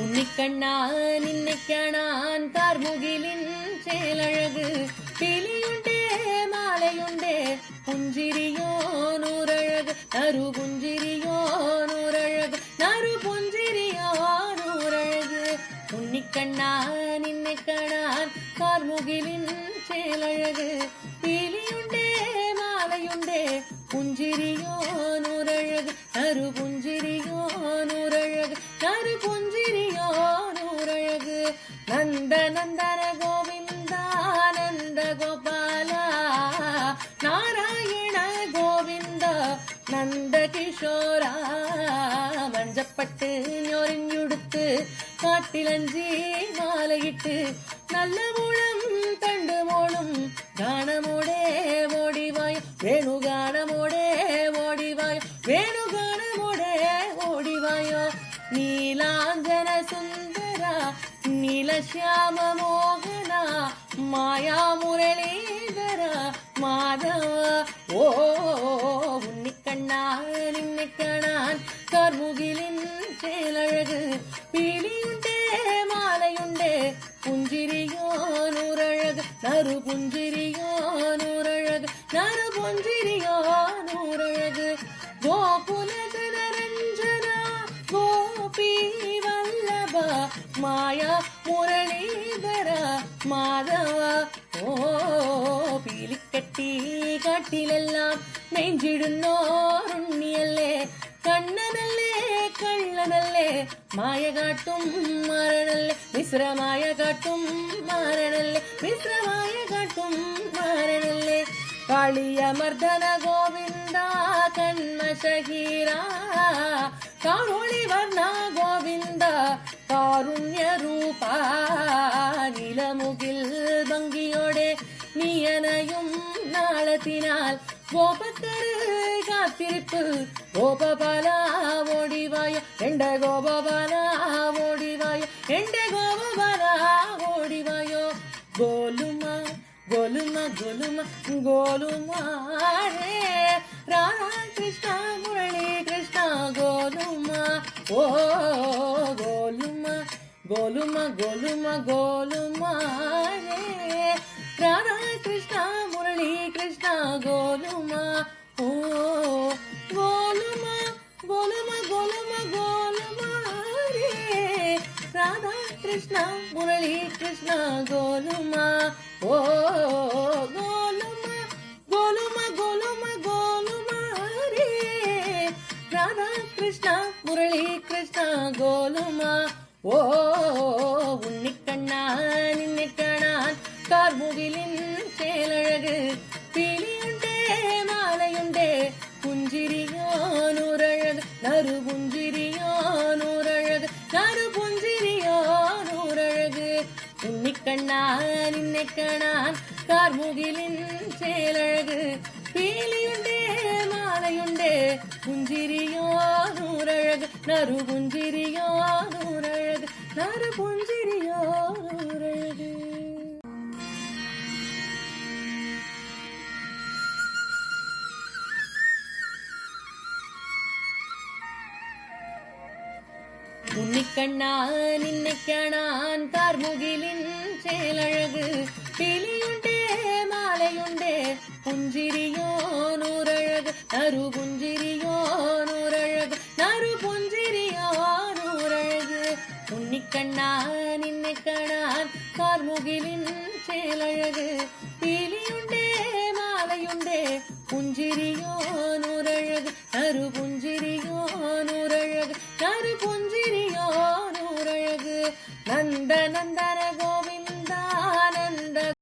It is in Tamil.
ഉണ്ണിക്കണ്ണാ നിന്നെ കാണാൻ കാർമുകിലിൻ ചേലഴക് പിലിയുണ്ടേ മാലയുണ്ടേ പുഞ്ചിരിയോ നൂറഴക് നറു പുഞ്ചിരിയോ നൂറഴക് നറു പുഞ്ചിരിയോ നൂറഴക് ഉണ്ണിക്കണ്ണാ നിന്നെ കാണാൻ കാർമുകിലിൻ ചേലഴക് പിലിയുണ്ടേ മാലയുണ്ടേ പുഞ്ചിരിയോ നൂറഴക് നറു പുഞ്ചിരിയോ നൂറഴക് நந்த நந்தன கோவிந்தா நந்த கோபாலா நாராயண கோவிந்தா நந்த கிஷோரா வஞ்சப்பட்டு ஞொறிஞ்சுடுத்து காட்டிலஞ்சி மாலையிட்டு நல்ல மூலம் தண்டு மூலம் காணமோடே ஓடிவாய் வேணு காணமோடே ஓடிவாய் வேணு காணமோடே ஓடிவாயோ நீலாஞ்சன சுந்தரா நீலஷியாம மோகனா மாயா முரளீதரா மாதா. ஓ உன்னிக்கண்ணா நின்னைக்கணான் கர்முகிலின் செயலழகு பீலியுண்டே மாலையுண்டே. புஞ்சிரியோ நூறழகு நறு புஞ்சிரியோ நூறழகு நறு புஞ்சிரியோ நூறழகு கோபுல മായ മുരളീധര മാധവ. ഓ പീലിക്കട്ടി കാട്ടിലെല്ലാം നെഞ്ചിടുന്നോറുണ്ണിയല്ലേ? കണ്ണനല്ലേ കള്ളനല്ലേ? മായ കാട്ടും മാറണല്ലേ മിശ്രമായ കാട്ടും മാറണല്ലേ മിശ്രമായ കാട്ടും മാറണല്ലേ കളിയമർദ്ദന ഗോവിന്ദ കാറുളി വർണ ഗോവിന്ദ കാരുണ്യ രൂപ നിലമുകിൽ ഭംഗിയോടെ നീയനയും നാളത്തിനാൽ ഗോപക്കര് കാത്തിരിപ്പ്. ഗോപബാല ഓടിവായ എന്റെ ഗോപബാല ഓടിവായ എന്റെ ഗോപബാല ഓടിവായോ? ഗോലുമ ഗോലുമ ഗോലുമ ഗോലുമാരേ Radhakrishna Radha Krishna oh, goluma goluma goluma goluma re. Radha krishna murali krishna goluma oh goluma goluma goluma goluma re. Radha krishna murali krishna goluma oh, oh, oh Krishna Murali Krishna கோலுமா. ஓ உன்னிக்கண்ணா நின்னிக்கணான் கார்முகிலின் சேலழகு பிலியுண்டே மாலையுண்டே புஞ்சிரியோ நூறழகு நறு புஞ்சிரியோ நூறழகு நறு புஞ்சிரியோ நூறழகு உன்னிக்கண்ணா நின்னிக்கணான் கார்முகிலின் சேலழகு பீலியுண்டே കാർമുകിലിൻ ചേലഴക് പീലിയുണ്ടേ മാലയുണ്ടേ പുഞ്ചിരിയോ നൂറഴക് നറു പുഞ്ചിരിയോ നൂറഴക് നറു പുഞ്ചിരിയോ നൂറഴക് ഉണ്ണിക്കണ്ണാ നിന്നെ കാണാൻ കാർമുകിലിൻ ചേലഴക് പിലിയുണ്ടേ மாலையுண்டே. புஞ்சிரியோ நூறழகு நறு புஞ்சிரியோ நூறழகு நறு புஞ்சிரியோ நூறழகு உன்னிக்கண்ணான் நின்னை கணான் கார்முகிலின் சேலழகு. பீலியுண்டே மாலையுண்டே புஞ்சிரியோ நூறழகு நறு புஞ்சிரியோ நூறழகு நறு புஞ்சிரியோ நூறழகு நந்த நந்த